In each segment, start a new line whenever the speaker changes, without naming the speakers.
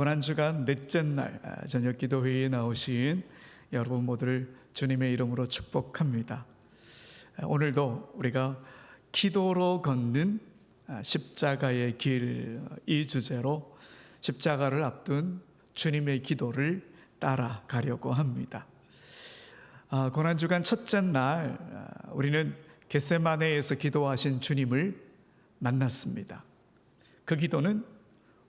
고난주간 넷째 날 아, 저녁 기도 회의에 나오신 여러분 모두를 주님의 이름으로 축복합니다. 아, 오늘도 우리가 기도로 걷는 아, 십자가의 길 이 주제로 십자가를 앞둔 주님의 기도를 따라가려고 합니다. 아, 고난주간 첫째 날 아, 우리는 겟세마네에서 기도하신 주님을 만났습니다. 그 기도는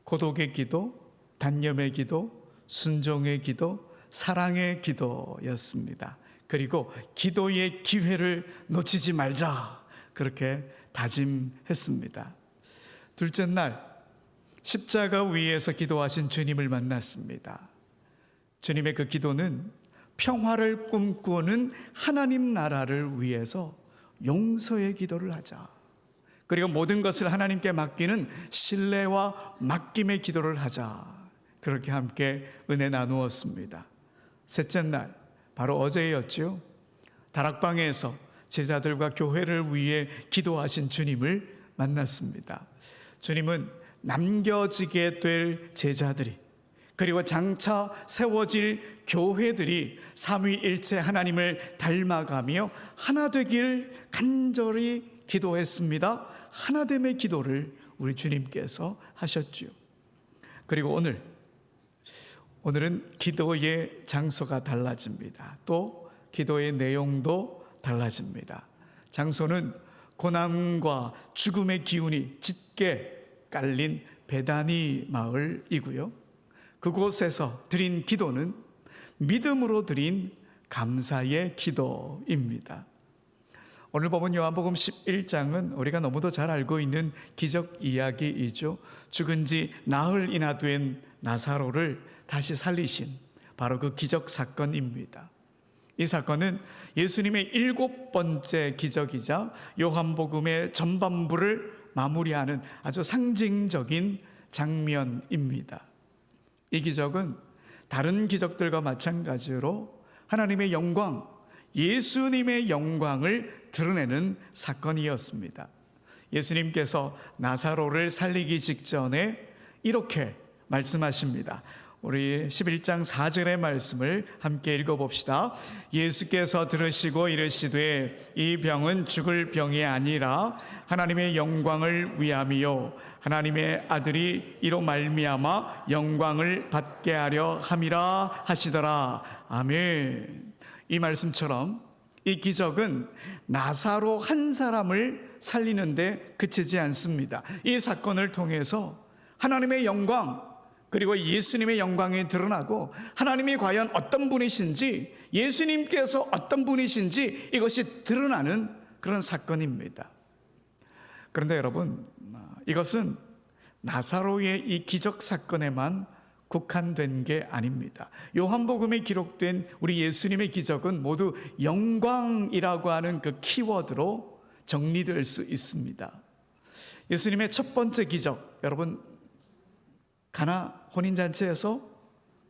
고독의 기도, 단념의 기도, 순종의 기도, 사랑의 기도였습니다. 그리고 기도의 기회를 놓치지 말자. 그렇게 다짐했습니다. 둘째 날, 십자가 위에서 기도하신 주님을 만났습니다. 주님의 그 기도는 평화를 꿈꾸는 하나님 나라를 위해서 용서의 기도를 하자. 그리고 모든 것을 하나님께 맡기는 신뢰와 맡김의 기도를 하자. 그렇게 함께 은혜 나누었습니다. 셋째 날, 바로 어제였죠. 다락방에서 제자들과 교회를 위해 기도하신 주님을 만났습니다. 주님은 남겨지게 될 제자들이 그리고 장차 세워질 교회들이 삼위일체 하나님을 닮아가며 하나 되길 간절히 기도했습니다. 하나됨의 기도를 우리 주님께서 하셨지요. 그리고 오늘 오늘은 기도의 장소가 달라집니다. 또 기도의 내용도 달라집니다. 장소는 고난과 죽음의 기운이 짙게 깔린 베다니 마을이고요. 그곳에서 드린 기도는 믿음으로 드린 감사의 기도입니다. 오늘 보면 요한복음 11장은 우리가 너무도 잘 알고 있는 기적 이야기이죠. 죽은 지 나흘이나 된 나사로를 다시 살리신 바로 그 기적 사건입니다. 이 사건은 예수님의 일곱 번째 기적이자 요한복음의 전반부를 마무리하는 아주 상징적인 장면입니다. 이 기적은 다른 기적들과 마찬가지로 하나님의 영광, 예수님의 영광을 드러내는 사건이었습니다. 예수님께서 나사로를 살리기 직전에 이렇게 말씀하십니다. 우리 11장 4절의 말씀을 함께 읽어봅시다. 예수께서 들으시고 이르시되 이 병은 죽을 병이 아니라 하나님의 영광을 위함이요 하나님의 아들이 이로 말미암아 영광을 받게 하려 함이라 하시더라. 아멘. 이 말씀처럼 이 기적은 나사로 한 사람을 살리는데 그치지 않습니다. 이 사건을 통해서 하나님의 영광 그리고 예수님의 영광이 드러나고 하나님이 과연 어떤 분이신지 예수님께서 어떤 분이신지 이것이 드러나는 그런 사건입니다. 그런데 여러분 이것은 나사로의 이 기적 사건에만 국한된 게 아닙니다. 요한복음에 기록된 우리 예수님의 기적은 모두 영광이라고 하는 그 키워드로 정리될 수 있습니다. 예수님의 첫 번째 기적, 여러분 가나 혼인잔치에서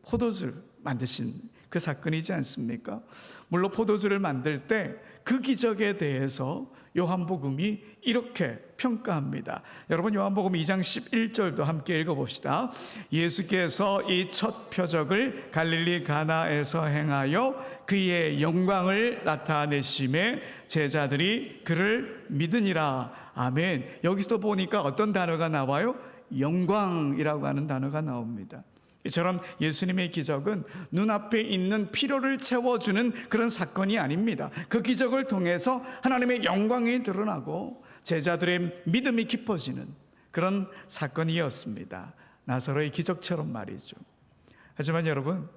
포도주를 만드신 그 사건이지 않습니까? 물론 포도주를 만들 때 그 기적에 대해서 요한복음이 이렇게 평가합니다. 여러분 요한복음 2장 11절도 함께 읽어 봅시다. 예수께서 이 첫 표적을 갈릴리 가나에서 행하여 그의 영광을 나타내심에 제자들이 그를 믿으니라. 아멘. 여기서 보니까 어떤 단어가 나와요? 영광이라고 하는 단어가 나옵니다. 이처럼 예수님의 기적은 눈앞에 있는 필요를 채워주는 그런 사건이 아닙니다. 그 기적을 통해서 하나님의 영광이 드러나고 제자들의 믿음이 깊어지는 그런 사건이었습니다. 나사로의 기적처럼 말이죠. 하지만 여러분,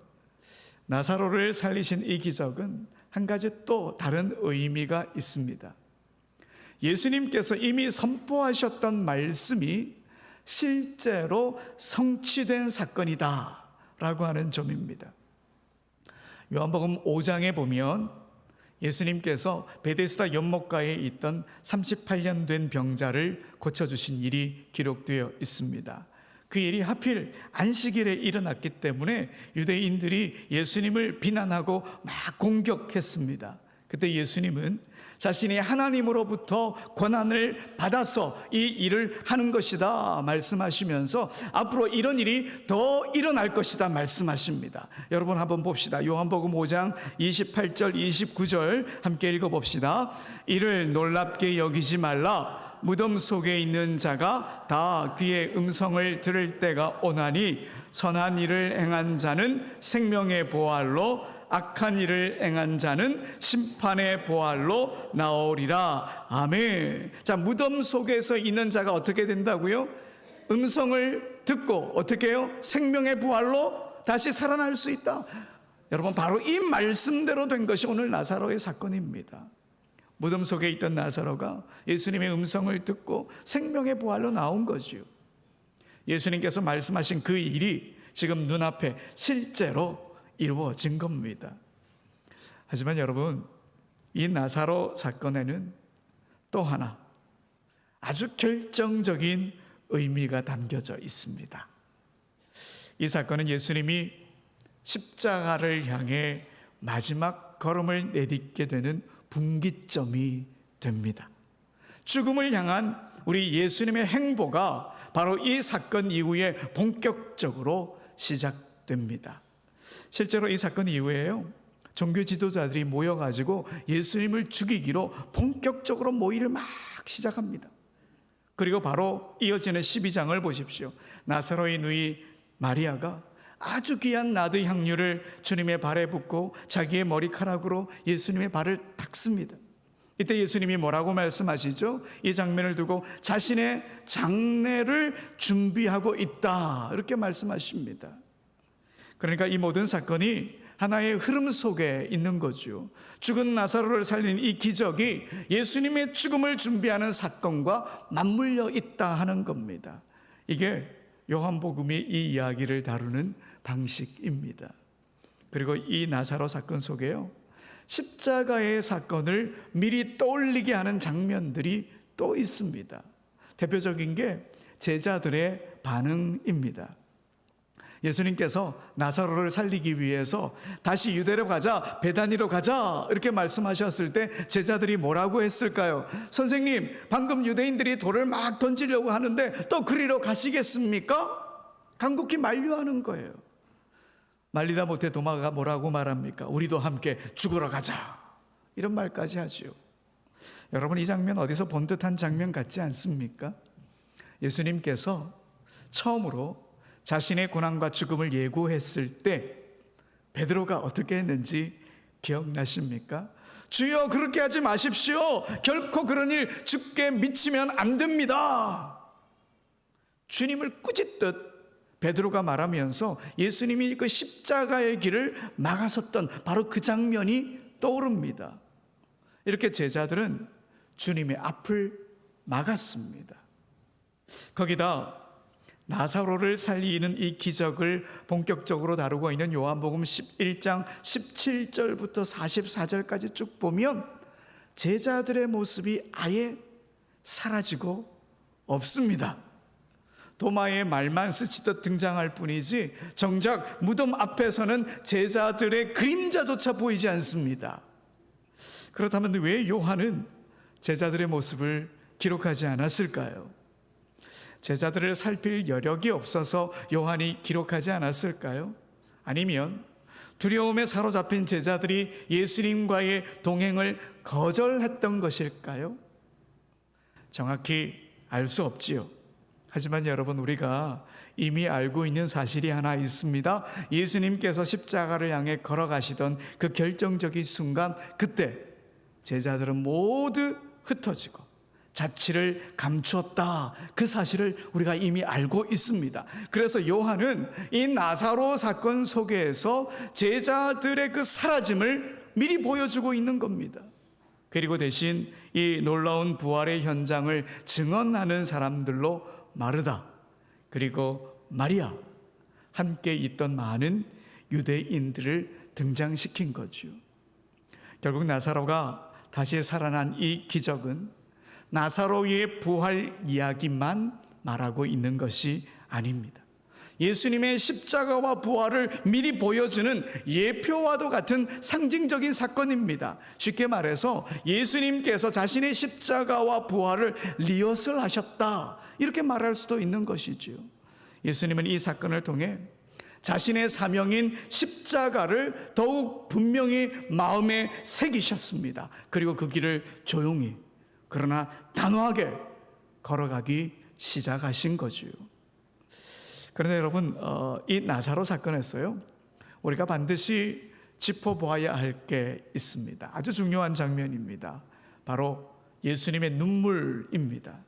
나사로를 살리신 이 기적은 한 가지 또 다른 의미가 있습니다. 예수님께서 이미 선포하셨던 말씀이 실제로 성취된 사건이다. 라고 하는 점입니다. 요한복음 5장에 보면 예수님께서 베데스다 연못가에 있던 38년 된 병자를 고쳐주신 일이 기록되어 있습니다. 그 일이 하필 안식일에 일어났기 때문에 유대인들이 예수님을 비난하고 막 공격했습니다. 그때 예수님은 자신이 하나님으로부터 권한을 받아서 이 일을 하는 것이다 말씀하시면서 앞으로 이런 일이 더 일어날 것이다 말씀하십니다. 여러분 한번 봅시다. 요한복음 5장 28절 29절 함께 읽어 봅시다. 이를 놀랍게 여기지 말라. 무덤 속에 있는 자가 다 그의 음성을 들을 때가 오나니 선한 일을 행한 자는 생명의 보활로 악한 일을 행한 자는 심판의 보활로 나오리라. 아멘. 자, 무덤 속에서 있는 자가 어떻게 된다고요? 음성을 듣고 어떻게 해요? 생명의 부활로 다시 살아날 수 있다. 여러분 바로 이 말씀대로 된 것이 오늘 나사로의 사건입니다. 무덤 속에 있던 나사로가 예수님의 음성을 듣고 생명의 부활로 나온 거지요. 예수님께서 말씀하신 그 일이 지금 눈앞에 실제로 이루어진 겁니다. 하지만 여러분, 이 나사로 사건에는 또 하나 아주 결정적인 의미가 담겨져 있습니다. 이 사건은 예수님이 십자가를 향해 마지막 걸음을 내딛게 되는 분기점이 됩니다. 죽음을 향한 우리 예수님의 행보가 바로 이 사건 이후에 본격적으로 시작됩니다. 실제로 이 사건 이후에요. 종교 지도자들이 모여가지고 예수님을 죽이기로 본격적으로 모의를 막 시작합니다. 그리고 바로 이어지는 12장을 보십시오. 나사로의 누이 마리아가 아주 귀한 나드 향유를 주님의 발에 붓고 자기의 머리카락으로 예수님의 발을 닦습니다. 이때 예수님이 뭐라고 말씀하시죠? 이 장면을 두고 자신의 장례를 준비하고 있다. 이렇게 말씀하십니다. 그러니까 이 모든 사건이 하나의 흐름 속에 있는 거죠. 죽은 나사로를 살린 이 기적이 예수님의 죽음을 준비하는 사건과 맞물려 있다 하는 겁니다. 이게 요한복음이 이 이야기를 다루는 방식입니다. 그리고 이 나사로 사건 속에요. 십자가의 사건을 미리 떠올리게 하는 장면들이 또 있습니다. 대표적인 게 제자들의 반응입니다. 예수님께서 나사로를 살리기 위해서 다시 유대로 가자, 베다니로 가자 이렇게 말씀하셨을 때 제자들이 뭐라고 했을까요? 선생님, 방금 유대인들이 돌을 막 던지려고 하는데 또 그리로 가시겠습니까? 간곡히 만류하는 거예요. 말리다 못해 도마가 뭐라고 말합니까? 우리도 함께 죽으러 가자. 이런 말까지 하지요. 여러분 이 장면 어디서 본 듯한 장면 같지 않습니까? 예수님께서 처음으로 자신의 고난과 죽음을 예고했을 때 베드로가 어떻게 했는지 기억나십니까? 주여 그렇게 하지 마십시오. 결코 그런 일 죽게 미치면 안 됩니다. 주님을 꾸짖듯 베드로가 말하면서 예수님이 그 십자가의 길을 막아섰던 바로 그 장면이 떠오릅니다. 이렇게 제자들은 주님의 앞을 막았습니다. 거기다 나사로를 살리는 이 기적을 본격적으로 다루고 있는 요한복음 11장 17절부터 44절까지 쭉 보면 제자들의 모습이 아예 사라지고 없습니다. 도마의 말만 스치듯 등장할 뿐이지 정작 무덤 앞에서는 제자들의 그림자조차 보이지 않습니다. 그렇다면 왜 요한은 제자들의 모습을 기록하지 않았을까요? 제자들을 살필 여력이 없어서 요한이 기록하지 않았을까요? 아니면 두려움에 사로잡힌 제자들이 예수님과의 동행을 거절했던 것일까요? 정확히 알 수 없지요. 하지만 여러분 우리가 이미 알고 있는 사실이 하나 있습니다. 예수님께서 십자가를 향해 걸어가시던 그 결정적인 순간 그때 제자들은 모두 흩어지고 자취를 감추었다. 그 사실을 우리가 이미 알고 있습니다. 그래서 요한은 이 나사로 사건 속에서 제자들의 그 사라짐을 미리 보여주고 있는 겁니다. 그리고 대신 이 놀라운 부활의 현장을 증언하는 사람들로 마르다 그리고 마리아 함께 있던 많은 유대인들을 등장시킨 거죠. 결국 나사로가 다시 살아난 이 기적은 나사로의 부활 이야기만 말하고 있는 것이 아닙니다. 예수님의 십자가와 부활을 미리 보여주는 예표와도 같은 상징적인 사건입니다. 쉽게 말해서 예수님께서 자신의 십자가와 부활을 리허설 하셨다. 이렇게 말할 수도 있는 것이지요. 예수님은 이 사건을 통해 자신의 사명인 십자가를 더욱 분명히 마음에 새기셨습니다. 그리고 그 길을 조용히 그러나 단호하게 걸어가기 시작하신 거지요. 그런데 여러분 어, 이 나사로 사건에서요 우리가 반드시 짚어보아야 할 게 있습니다. 아주 중요한 장면입니다. 바로 예수님의 눈물입니다.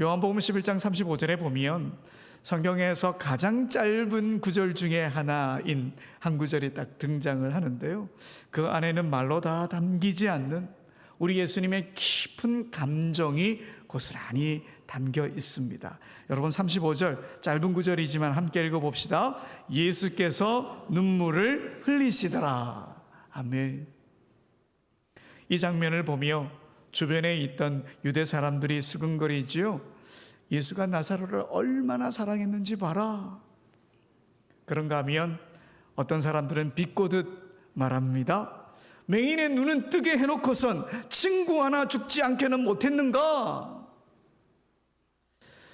요한복음 11장 35절에 보면 성경에서 가장 짧은 구절 중에 하나인 한 구절이 딱 등장을 하는데요. 그 안에는 말로 다 담기지 않는 우리 예수님의 깊은 감정이 고스란히 담겨 있습니다. 여러분 35절 짧은 구절이지만 함께 읽어 봅시다. 예수께서 눈물을 흘리시더라. 아멘. 이 장면을 보며 주변에 있던 유대 사람들이 수근거리지요. 예수가 나사로를 얼마나 사랑했는지 봐라. 그런가 하면 어떤 사람들은 비꼬듯 말합니다. 맹인의 눈은 뜨게 해놓고선 친구 하나 죽지 않게는 못했는가?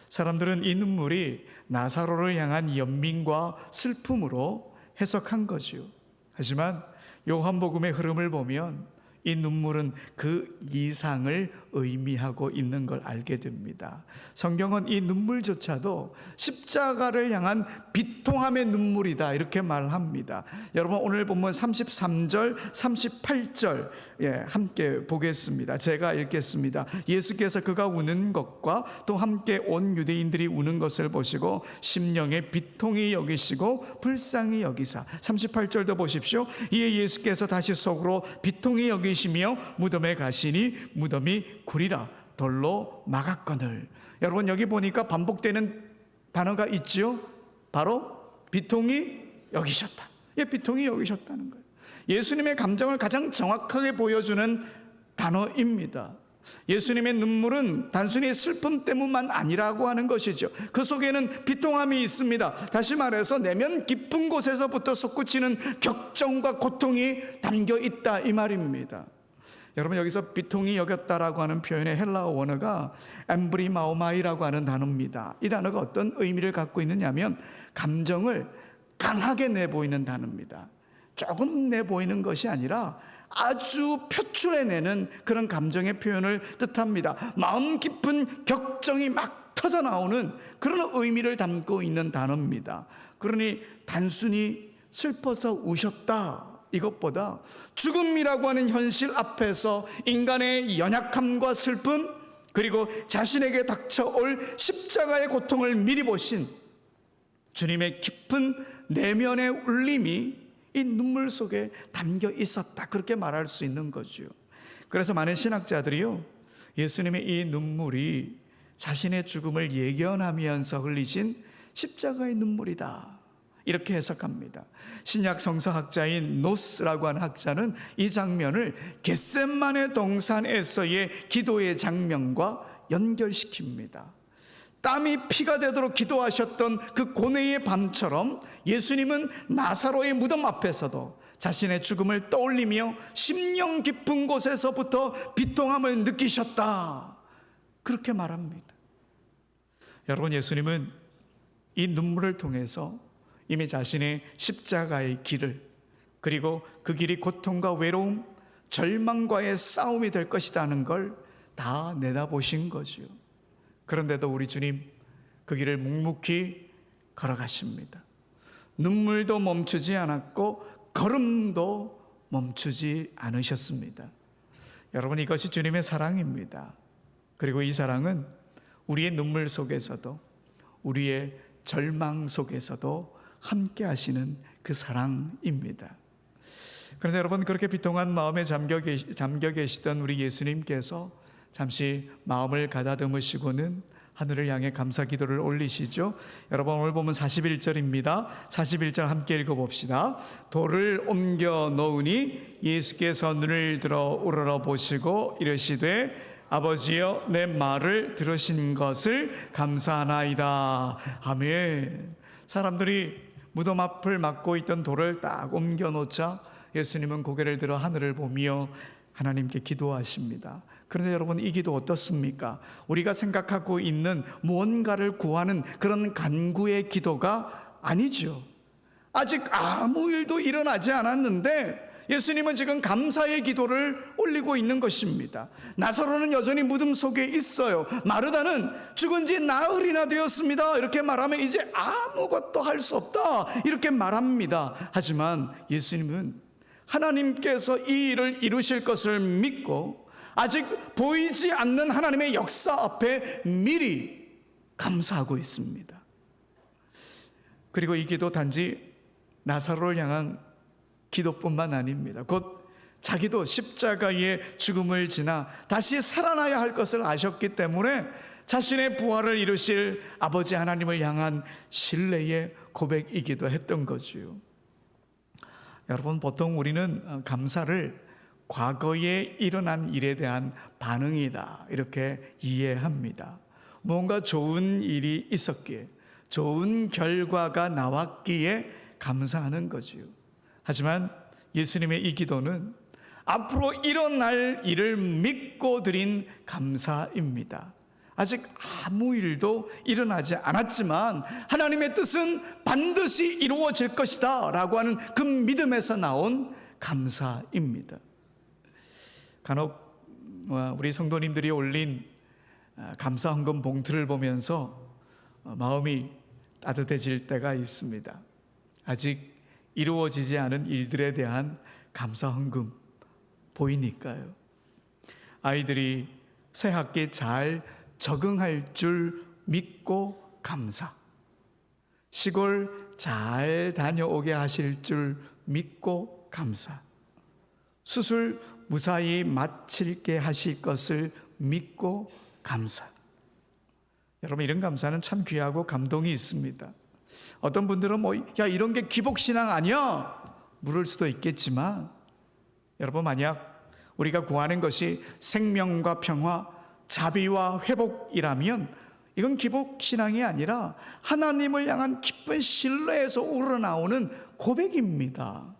사람들은 이 눈물이 나사로를 향한 연민과 슬픔으로 해석한 거지요. 하지만 요한복음의 흐름을 보면 이 눈물은 그 이상을 의미하고 있는 걸 알게 됩니다. 성경은 이 눈물조차도 십자가를 향한 비통함의 눈물이다 이렇게 말합니다. 여러분 오늘 본문 33절, 38절 예, 함께 보겠습니다. 제가 읽겠습니다. 예수께서 그가 우는 것과 또 함께 온 유대인들이 우는 것을 보시고 심령에 비통히 여기시고 불쌍히 여기사 38절도 보십시오. 이에 예수께서 다시 속으로 비통히 여기 시며 무덤에 가시니 무덤이 구리라 돌로 막았거늘. 여러분 여기 보니까 반복되는 단어가 있지요. 바로 비통히 여기셨다. 예, 비통히 여기셨다는 거예요. 예수님의 감정을 가장 정확하게 보여주는 단어입니다. 예수님의 눈물은 단순히 슬픔 때문만 아니라고 하는 것이죠. 그 속에는 비통함이 있습니다. 다시 말해서 내면 깊은 곳에서부터 솟구치는 격정과 고통이 담겨 있다 이 말입니다. 여러분 여기서 비통이 여겼다라고 하는 표현의 헬라어 원어가 엠브리마오마이라고 하는 단어입니다. 이 단어가 어떤 의미를 갖고 있느냐면 감정을 강하게 내보이는 단어입니다. 조금 내보이는 것이 아니라 아주 표출해내는 그런 감정의 표현을 뜻합니다. 마음 깊은 격정이 막 터져 나오는 그런 의미를 담고 있는 단어입니다. 그러니 단순히 슬퍼서 우셨다. 이것보다 죽음이라고 하는 현실 앞에서 인간의 연약함과 슬픔 그리고 자신에게 닥쳐올 십자가의 고통을 미리 보신 주님의 깊은 내면의 울림이 이 눈물 속에 담겨 있었다. 그렇게 말할 수 있는 거죠. 그래서 많은 신학자들이요. 예수님의 이 눈물이 자신의 죽음을 예견하면서 흘리신 십자가의 눈물이다. 이렇게 해석합니다. 신약 성서학자인 노스라고 하는 학자는 이 장면을 겟셋만의 동산에서의 기도의 장면과 연결시킵니다. 땀이 피가 되도록 기도하셨던 그 고뇌의 밤처럼 예수님은 나사로의 무덤 앞에서도 자신의 죽음을 떠올리며 심령 깊은 곳에서부터 비통함을 느끼셨다. 그렇게 말합니다. 여러분, 예수님은 이 눈물을 통해서 이미 자신의 십자가의 길을 그리고 그 길이 고통과 외로움, 절망과의 싸움이 될 것이라는 걸 다 내다보신 거지요. 그런데도 우리 주님 그 길을 묵묵히 걸어가십니다. 눈물도 멈추지 않았고 걸음도 멈추지 않으셨습니다. 여러분 이것이 주님의 사랑입니다. 그리고 이 사랑은 우리의 눈물 속에서도 우리의 절망 속에서도 함께 하시는 그 사랑입니다. 그런데 여러분 그렇게 비통한 마음에 잠겨, 계시, 잠겨 계시던 우리 예수님께서 잠시 마음을 가다듬으시고는 하늘을 향해 감사 기도를 올리시죠. 여러분 오늘 보면 41절입니다. 41절 함께 읽어 봅시다. 돌을 옮겨 놓으니 예수께서 눈을 들어 우러러 보시고 이르시되 아버지여 내 말을 들으신 것을 감사하나이다. 아멘. 사람들이 무덤 앞을 막고 있던 돌을 딱 옮겨 놓자 예수님은 고개를 들어 하늘을 보며 하나님께 기도하십니다. 그런데 여러분 이 기도 어떻습니까? 우리가 생각하고 있는 무언가를 구하는 그런 간구의 기도가 아니죠. 아직 아무 일도 일어나지 않았는데 예수님은 지금 감사의 기도를 올리고 있는 것입니다. 나사로는 여전히 무덤 속에 있어요. 마르다는 죽은 지 나흘이나 되었습니다. 이렇게 말하면 이제 아무것도 할 수 없다. 이렇게 말합니다. 하지만 예수님은 하나님께서 이 일을 이루실 것을 믿고 아직 보이지 않는 하나님의 역사 앞에 미리 감사하고 있습니다. 그리고 이 기도 단지 나사로를 향한 기도뿐만 아닙니다. 곧 자기도 십자가의 죽음을 지나 다시 살아나야 할 것을 아셨기 때문에 자신의 부활을 이루실 아버지 하나님을 향한 신뢰의 고백이기도 했던 거지요. 여러분 보통 우리는 어, 감사를 과거에 일어난 일에 대한 반응이다 이렇게 이해합니다. 뭔가 좋은 일이 있었기에 좋은 결과가 나왔기에 감사하는 거지요. 하지만 예수님의 이 기도는 앞으로 일어날 일을 믿고 드린 감사입니다. 아직 아무 일도 일어나지 않았지만 하나님의 뜻은 반드시 이루어질 것이다 라고 하는 그 믿음에서 나온 감사입니다. 간혹 어, 우리 성도님들이 올린 어, 감사 헌금 봉투를 보면서 어, 마음이 따뜻해질 때가 있습니다. 아직 이루어지지 않은 일들에 대한 감사 헌금 보이니까요. 아이들이 새 학기에 잘 적응할 줄 믿고 감사. 시골 잘 다녀오게 하실 줄 믿고 감사. 수술 무사히 마칠게 하실 것을 믿고 감사. 여러분 이런 감사는 참 귀하고 감동이 있습니다. 어떤 분들은 뭐 야 이런 게 기복 신앙 아니야? 물을 수도 있겠지만 여러분 만약 우리가 구하는 것이 생명과 평화, 자비와 회복이라면 이건 기복 신앙이 아니라 하나님을 향한 기쁜 신뢰에서 우러나오는 고백입니다.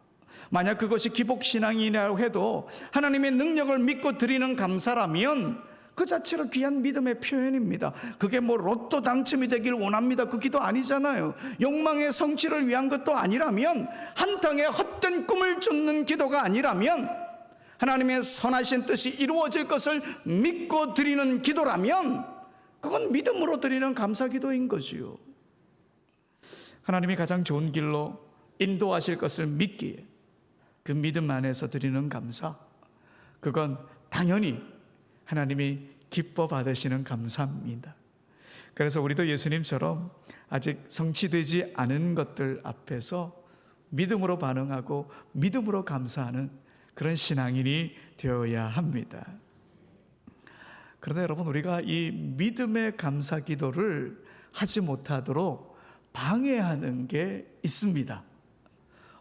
만약 그것이 기복 신앙이라고 해도 하나님의 능력을 믿고 드리는 감사라면 그 자체로 귀한 믿음의 표현입니다. 그게 뭐 로또 당첨이 되길 원합니다. 그 기도 아니잖아요. 욕망의 성취를 위한 것도 아니라면 한탕의 헛된 꿈을 쫓는 기도가 아니라면 하나님의 선하신 뜻이 이루어질 것을 믿고 드리는 기도라면 그건 믿음으로 드리는 감사 기도인 거지요. 하나님이 가장 좋은 길로 인도하실 것을 믿기에 그 믿음 안에서 드리는 감사 그건 당연히 하나님이 기뻐 받으시는 감사입니다. 그래서 우리도 예수님처럼 아직 성취되지 않은 것들 앞에서 믿음으로 반응하고 믿음으로 감사하는 그런 신앙인이 되어야 합니다. 그런데 여러분 우리가 이 믿음의 감사 기도를 하지 못하도록 방해하는 게 있습니다.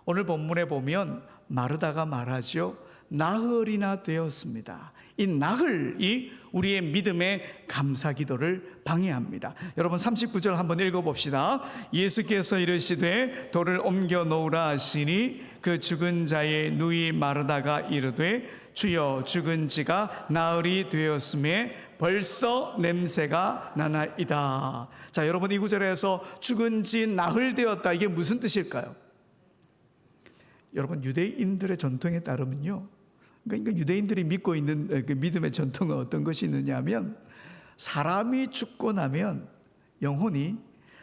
오늘 본문에 보면 마르다가 말하죠. 나흘이나 되었습니다. 이 나흘이 우리의 믿음의 감사 기도를 방해합니다. 여러분 39절 한번 읽어 봅시다. 예수께서 이르시되 돌을 옮겨 놓으라 하시니 그 죽은 자의 누이 마르다가 이르되 주여 죽은 지가 나흘이 되었음에 벌써 냄새가 나나이다. 자, 여러분 이 구절에서 죽은 지 나흘 되었다. 이게 무슨 뜻일까요? 여러분 유대인들의 전통에 따르면요. 그러니까 유대인들이 믿고 있는 그 믿음의 전통은 어떤 것이 있느냐면 사람이 죽고 나면 영혼이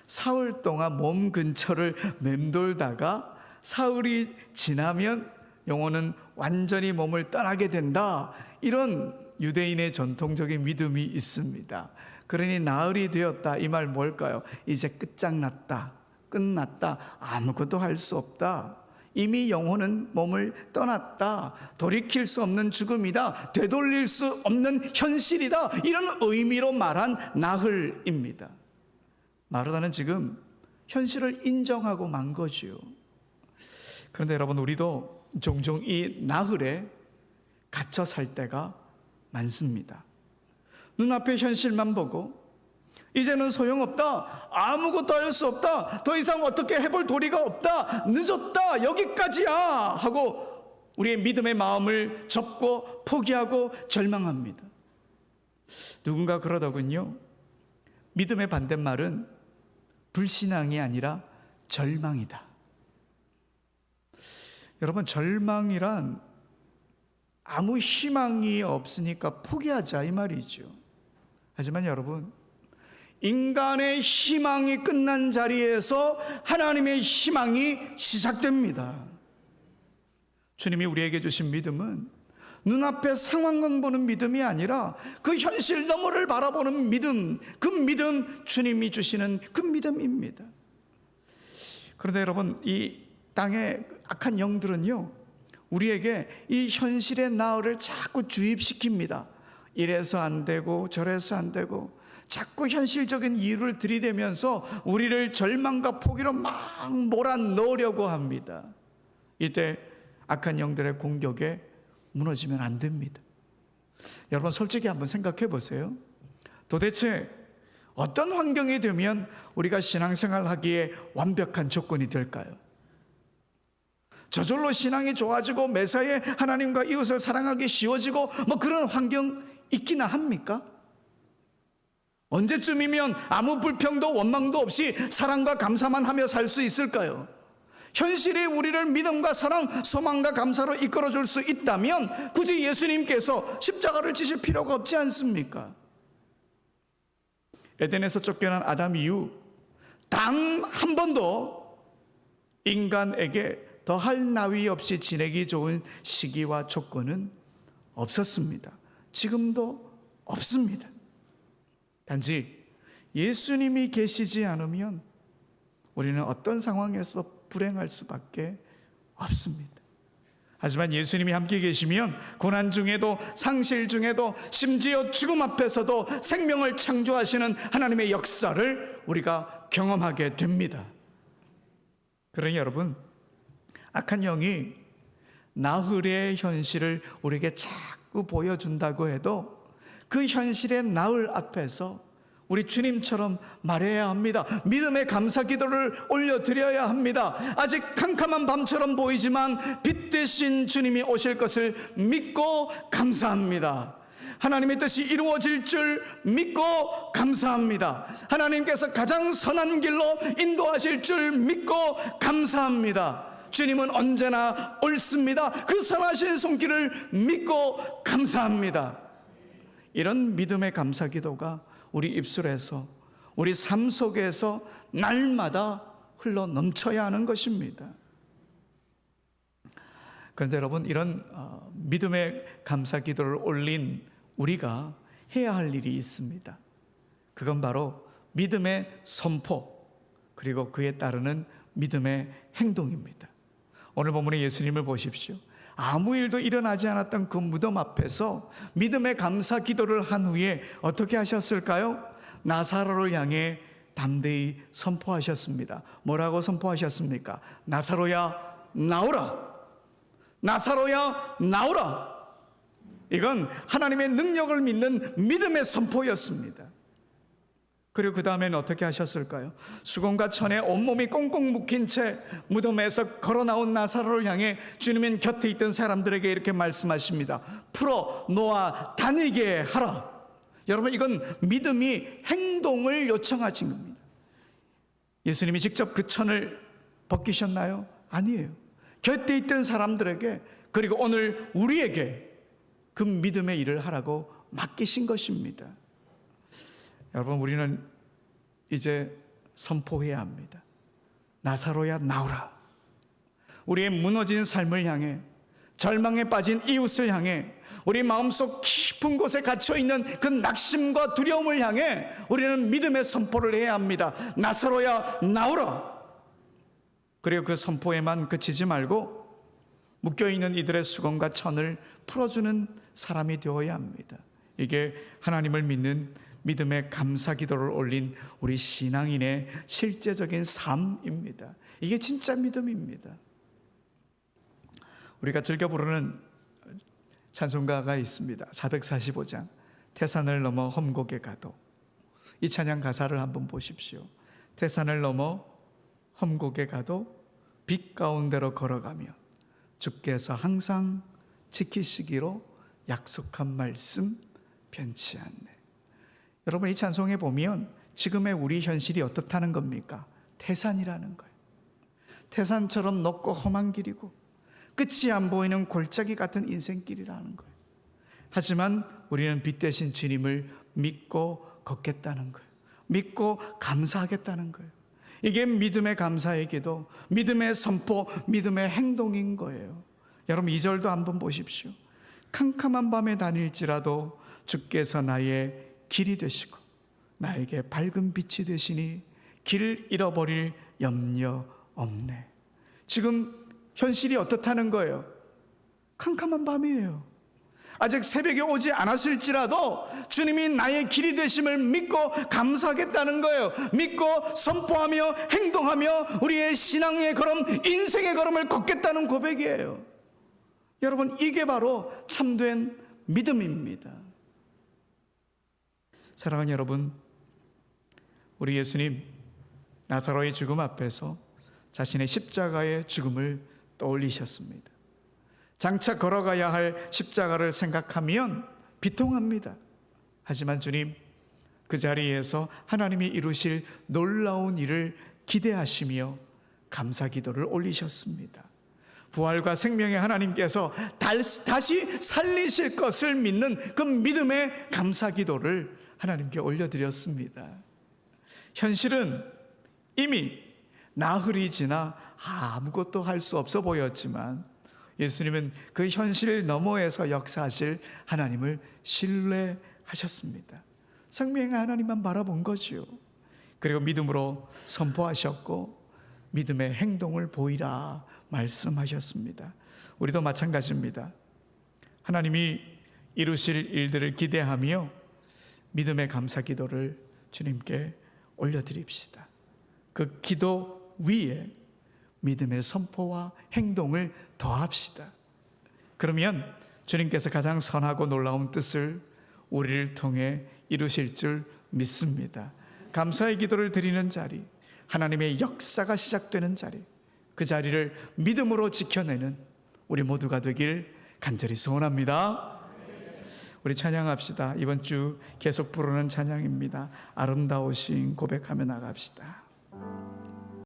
사흘 동안 몸 근처를 맴돌다가 사흘이 지나면 영혼은 완전히 몸을 떠나게 된다. 이런 유대인의 전통적인 믿음이 있습니다. 그러니 나흘이 되었다. 이 말 뭘까요? 이제 끝장났다. 끝났다. 아무것도 할 수 없다. 이미 영혼은 몸을 떠났다. 돌이킬 수 없는 죽음이다. 되돌릴 수 없는 현실이다. 이런 의미로 말한 나흘입니다. 마르다는 지금 현실을 인정하고 만 거지요. 그런데 여러분 우리도 종종 이 나흘에 갇혀 살 때가 많습니다. 눈앞의 현실만 보고 이제는 소용없다. 아무것도 할 수 없다. 더 이상 어떻게 해볼 도리가 없다. 늦었다. 여기까지야. 하고 우리의 믿음의 마음을 접고 포기하고 절망합니다. 누군가 그러더군요. 믿음의 반대말은 불신앙이 아니라 절망이다. 여러분, 절망이란 아무 희망이 없으니까 포기하자 이 말이죠. 하지만 여러분, 인간의 희망이 끝난 자리에서 하나님의 희망이 시작됩니다. 주님이 우리에게 주신 믿음은 눈앞의 상황만 보는 믿음이 아니라 그 현실 너머를 바라보는 믿음, 그 믿음 주님이 주시는 그 믿음입니다. 그런데 여러분, 이 땅의 악한 영들은요, 우리에게 이 현실의 나흘을 자꾸 주입시킵니다. 이래서 안 되고 저래서 안 되고 자꾸 현실적인 이유를 들이대면서 우리를 절망과 포기로 막 몰아넣으려고 합니다. 이때 악한 영들의 공격에 무너지면 안 됩니다. 여러분 솔직히 한번 생각해 보세요. 도대체 어떤 환경이 되면 우리가 신앙생활 하기에 완벽한 조건이 될까요? 저절로 신앙이 좋아지고 매사에 하나님과 이웃을 사랑하기 쉬워지고 뭐 그런 환경 있기나 합니까? 언제쯤이면 아무 불평도 원망도 없이 사랑과 감사만 하며 살 수 있을까요? 현실이 우리를 믿음과 사랑, 소망과 감사로 이끌어 줄 수 있다면 굳이 예수님께서 십자가를 지실 필요가 없지 않습니까? 에덴에서 쫓겨난 아담 이후 단 한 번도 인간에게 더할 나위 없이 지내기 좋은 시기와 조건은 없었습니다. 지금도 없습니다. 단지 예수님이 계시지 않으면 우리는 어떤 상황에서 불행할 수밖에 없습니다. 하지만 예수님이 함께 계시면 고난 중에도 상실 중에도 심지어 죽음 앞에서도 생명을 창조하시는 하나님의 역사를 우리가 경험하게 됩니다. 그러니 여러분, 악한 영이 나흘의 현실을 우리에게 자꾸 보여준다고 해도 그 현실의 나흘 앞에서 우리 주님처럼 말해야 합니다. 믿음의 감사 기도를 올려드려야 합니다. 아직 캄캄한 밤처럼 보이지만 빛 대신 주님이 오실 것을 믿고 감사합니다. 하나님의 뜻이 이루어질 줄 믿고 감사합니다. 하나님께서 가장 선한 길로 인도하실 줄 믿고 감사합니다. 주님은 언제나 옳습니다. 그 선하신 손길을 믿고 감사합니다. 이런 믿음의 감사 기도가 우리 입술에서 우리 삶 속에서 날마다 흘러 넘쳐야 하는 것입니다. 그런데 여러분 이런 어, 믿음의 감사 기도를 올린 우리가 해야 할 일이 있습니다. 그건 바로 믿음의 선포 그리고 그에 따르는 믿음의 행동입니다. 오늘 본문의 예수님을 보십시오. 아무 일도 일어나지 않았던 그 무덤 앞에서 믿음의 감사 기도를 한 후에 어떻게 하셨을까요? 나사로를 향해 담대히 선포하셨습니다. 뭐라고 선포하셨습니까? 나사로야 나오라. 나사로야 나오라. 이건 하나님의 능력을 믿는 믿음의 선포였습니다. 그리고 그 다음에는 어떻게 하셨을까요? 수건과 천에 온몸이 꽁꽁 묶인 채 무덤에서 걸어 나온 나사로를 향해 주님은 곁에 있던 사람들에게 이렇게 말씀하십니다. 풀어 놓아 다니게 하라. 여러분 이건 믿음이 행동을 요청하신 겁니다. 예수님이 직접 그 천을 벗기셨나요? 아니에요. 곁에 있던 사람들에게 그리고 오늘 우리에게 그 믿음의 일을 하라고 맡기신 것입니다. 여러분 우리는 이제 선포해야 합니다. 나사로야 나오라. 우리의 무너진 삶을 향해 절망에 빠진 이웃을 향해 우리 마음속 깊은 곳에 갇혀 있는 그 낙심과 두려움을 향해 우리는 믿음의 선포를 해야 합니다. 나사로야 나오라. 그리고 그 선포에만 그치지 말고 묶여 있는 이들의 수건과 천을 풀어주는 사람이 되어야 합니다. 이게 하나님을 믿는 믿음의 감사 기도를 올린 우리 신앙인의 실제적인 삶입니다. 이게 진짜 믿음입니다. 우리가 즐겨 부르는 찬송가가 있습니다. 445장 태산을 넘어 험곡에 가도 이 찬양 가사를 한번 보십시오. 태산을 넘어 험곡에 가도 빛 가운데로 걸어가며 주께서 항상 지키시기로 약속한 말씀 변치 않네. 여러분 이 찬송에 보면 지금의 우리 현실이 어떻다는 겁니까? 태산이라는 거예요. 태산처럼 높고 험한 길이고 끝이 안 보이는 골짜기 같은 인생길이라는 거예요. 하지만 우리는 빛 대신 주님을 믿고 걷겠다는 거예요. 믿고 감사하겠다는 거예요. 이게 믿음의 감사의 기도, 믿음의 선포, 믿음의 행동인 거예요. 여러분 이절도 한번 보십시오. 캄캄한 밤에 다닐지라도 주께서 나의 길이 되시고 나에게 밝은 빛이 되시니 길을 잃어버릴 염려 없네. 지금 현실이 어떻다는 거예요? 캄캄한 밤이에요. 아직 새벽에 오지 않았을지라도 주님이 나의 길이 되심을 믿고 감사하겠다는 거예요. 믿고 선포하며 행동하며 우리의 신앙의 걸음, 인생의 걸음을 걷겠다는 고백이에요. 여러분, 이게 바로 참된 믿음입니다. 사랑하는 여러분, 우리 예수님 나사로의 죽음 앞에서 자신의 십자가의 죽음을 떠올리셨습니다. 장차 걸어가야 할 십자가를 생각하면 비통합니다. 하지만 주님 그 자리에서 하나님이 이루실 놀라운 일을 기대하시며 감사 기도를 올리셨습니다. 부활과 생명의 하나님께서 다시 살리실 것을 믿는 그 믿음의 감사 기도를 하나님께 올려드렸습니다. 현실은 이미 나흘이 지나 아무것도 할 수 없어 보였지만 예수님은 그 현실 너머에서 역사하실 하나님을 신뢰하셨습니다. 생명의 하나님만 바라본 거죠. 그리고 믿음으로 선포하셨고 믿음의 행동을 보이라 말씀하셨습니다. 우리도 마찬가지입니다. 하나님이 이루실 일들을 기대하며 믿음의 감사 기도를 주님께 올려드립시다. 그 기도 위에 믿음의 선포와 행동을 더합시다. 그러면 주님께서 가장 선하고 놀라운 뜻을 우리를 통해 이루실 줄 믿습니다. 감사의 기도를 드리는 자리, 하나님의 역사가 시작되는 자리, 그 자리를 믿음으로 지켜내는 우리 모두가 되길 간절히 소원합니다. 우리 찬양합시다. 이번 주 계속 부르는 찬양입니다. 아름다우신 고백하며 나갑시다.